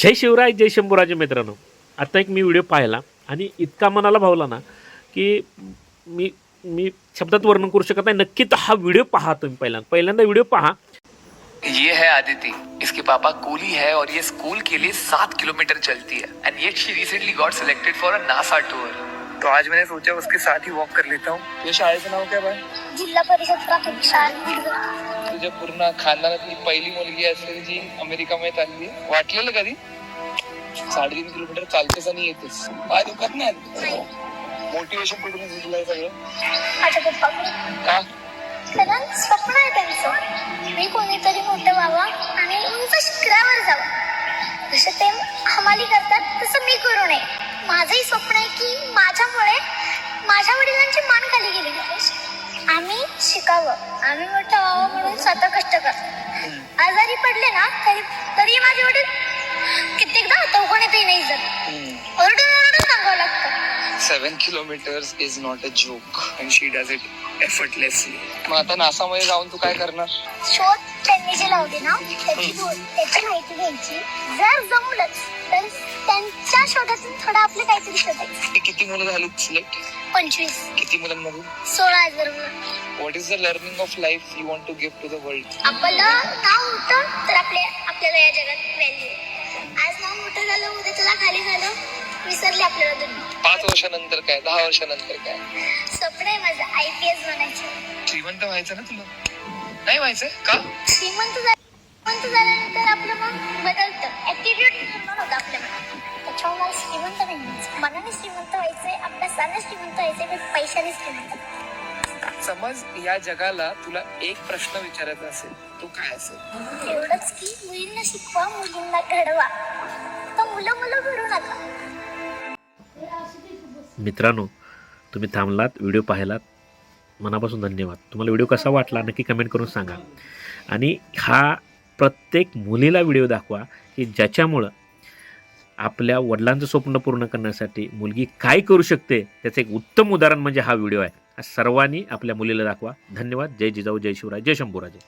जय शिवराय जय शंभूराजे मित्रांनो. आता एक मी व्हिडिओ पाहिला आणि इतका मनाला भावला ना की मी मी शब्दात वर्णन करू शकत नाही. नक्की हा व्हिडिओ पहा तुम्ही पहिल्यांदा. पहिल्यांदा व्हिडिओ पहा. ये है आदिति. इसके पापा कूली है और ये स्कूल के लिए सात किलोमीटर चलती है. एंड ये she recently got selected for a NASA tour तो आज मैंने सोचा उसके साथ ही वॉक कर लेता हूँ। ये शाळेचं नाव काय बाय जिल्हा परिषद प्राथमिक शाळा गुडगर तुझ्या पूर्ण खानदानातली पहिली मुलगी असेल जी अमेरिकामध्ये चालली वाटलेलं कधी साडेतीन किलोमीटर चालतेस आणि येतेस पाय दुखत नाही। मोटिवेशन कुठून घेतलंय सगळं माझ्या पप्पा। का? कारण स्वप्न आहे त्यांचं. मी कोणीतरी मोठं व्हावं आणि उंच शिखरावर जावं. जसं ते हमाली करतात तसं मी करू नये. माझंही स्वप्न आहे की माझ्यामुळे माझ्या वडिलांची मान खाली गेली पाहिजे आम्ही शिकावं. आम्ही मोठं व्हावं म्हणून स्वतः कष्ट करतो. आजारी पडले ना तरी तरी माझे वडील कित्येकदा दवाखान्यातही नाही जात ओरडून ओरडून सांगावं लागतं. Seven kilometres is not a joke and she does it effortlessly मग आता नासामध्ये जाऊन तू काय करणार? शोध त्यांनी जे लावले ना त्याची माहिती घ्यायची. जर जमलंच तर त्यांच्या शोधातून थोडं आपलं काहीतरी शोधायचं. ते किती मुलं झालीत सिलेक्ट पंचवीस. किती मुलांमधून? सोळा हजार मुलं. What is the learning of life you want to give to the world आपलं नाव होतं तर आपल्या आपल्याला या जगात व्हॅल्यू आज नाव मोठं झालं उद्या झालं विसरले आपल्याला पाच वर्षानंतर काय? दहा वर्षानंतर काय? स्वप्न आहे माझं आय पी एस बनायचं. श्रीमंत व्हायचं ना तुला? नाही व्हायचं? का? श्रीमंत झा- श्रीमंत झाल्यानंतर आपलं मग बदलतं. ऍटिट्यूड निर्माण होतं आपल्या मनात. त्याच्यामुळे मला श्रीमंत नाही व्हायचं. मनाने श्रीमंत व्हायचंय अभ्यासाने श्रीमंत व्हायचंय पण पैशाने श्रीमंत समज या जगाला तुला एक प्रश्न विचारायचा असेल तो काय असेल? एवढंच की मुलींना शिकवा मुलींना घडवा. तर मुलं मुलं घडू नका. मित्रांनो तुम्ही थांबलात व्हिडिओ पाहिलात मनापासून धन्यवाद. तुम्हाला व्हिडिओ कसा वाटला नक्की कमेंट करून सांगा. आणि हा प्रत्येक मुलीला व्हिडिओ दाखवा की ज्याच्यामुळं आपल्या वडिलांचं स्वप्न पूर्ण करण्यासाठी मुलगी काय करू शकते त्याचं एक उत्तम उदाहरण म्हणजे हा व्हिडिओ आहे. सर्वांनी आपल्या मुलीला दाखवा. धन्यवाद. जय जिजाऊ जय शिवराय जय शंभूराजे.